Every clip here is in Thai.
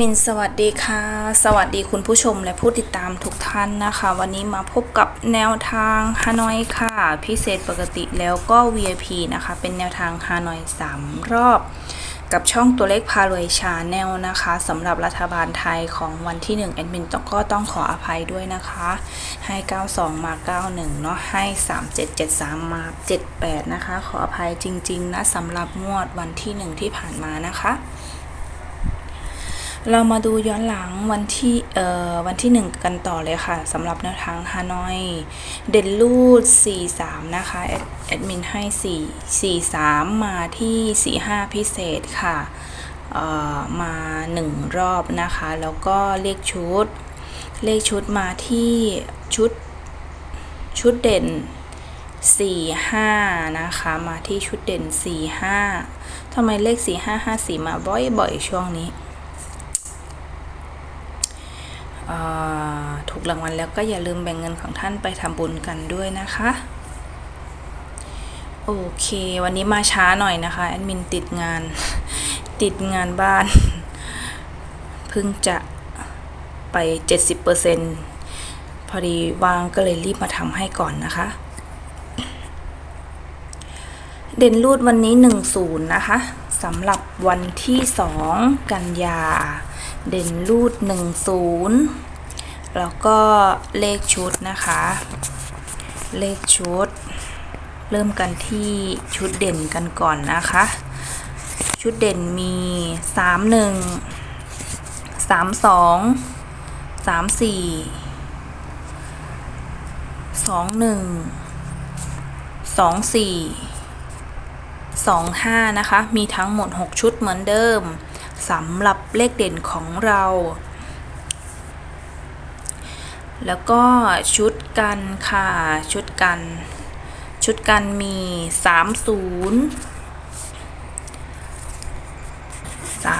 มินสวัสดีค่ะ สวัสดีคุณผู้ชมและผู้ติดตามทุกท่านนะคะ วันนี้มาพบกับแนวทางฮานอยค่ะ พิเศษปกติแล้วก็ VIP นะคะ เป็นแนวทางฮานอย 3 รอบ กับช่องตัวเลขพารวยชาแนลนะคะสำหรับรัฐบาลไทยของวันที่ 1 แอดมินก็ต้องขออภัยด้วยนะคะ ให้ 92 มา 91 เนาะให้ 3773 มา 78 นะคะ ขออภัยจริง ๆ นะสำหรับงวดวันที่ 1 ที่ผ่านมานะคะ เรามาดูย้อนหลังวันที่เอ่อวันที่ 1 กันต่อเลยค่ะสำหรับแนวทางฮานอย เด่นรูด 43 นะคะแอดแอดมินให้ 4 43 มาที่ 45 พิเศษค่ะเอ่อมา 1 รอบนะคะ แล้วก็เลขชุด เลขชุดมาที่ชุด ชุดเด่น 4 5 นะคะ มาที่ชุดเด่น 4 5ทำไมเลข 4 5 5 4 มาบ่อยๆ ช่วงนี้ อ่า ถูกรางวัลแล้วก็อย่าลืมแบ่งเงินของท่านไปทำบุญกันด้วยนะคะ โอเค วันนี้มาช้าหน่อยนะคะแอดมินติดงาน ติดงานบ้าน เพิ่งจะไป 70%พอดีวางก็เลยรีบมาทำให้ก่อนนะคะ เด่นรูดวันนี้ 10 นะคะสำหรับวันที่ 2 กันยา เด่นรูด 10 แล้วก็เลขชุดนะคะ เลขชุด เริ่มกันที่ชุดเด่นกันก่อนนะคะ ชุดเด่นมี 31 32 34 21 24 25นะคะ มีทั้งหมด6ชุดเหมือนเดิม สำหรับเลขเด่นของเรา แล้วก็ชุดกันค่ะ ชุดกัน ชุดกันมี 30 33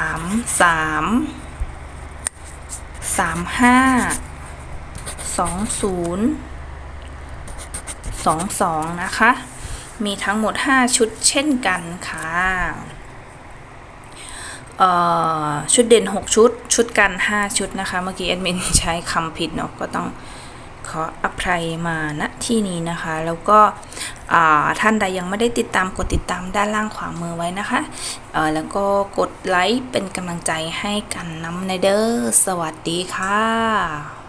35 20 22 นะคะ มีทั้งหมด 5 ชุดเช่นกันค่ะ ชุดเด่น 6 ชุด ชุดกัน 5 ชุดนะคะ เมื่อกี้แอดมินใช้คำผิดเนาะก็ต้องขออภัยมาณที่นี้นะคะ แล้วก็ท่านใดยังไม่ได้ติดตามกดติดตามด้านล่างขวามือไว้นะคะ แล้วก็กดไลค์เป็นกำลังใจให้กันน้ำในเด้อสวัสดีค่ะ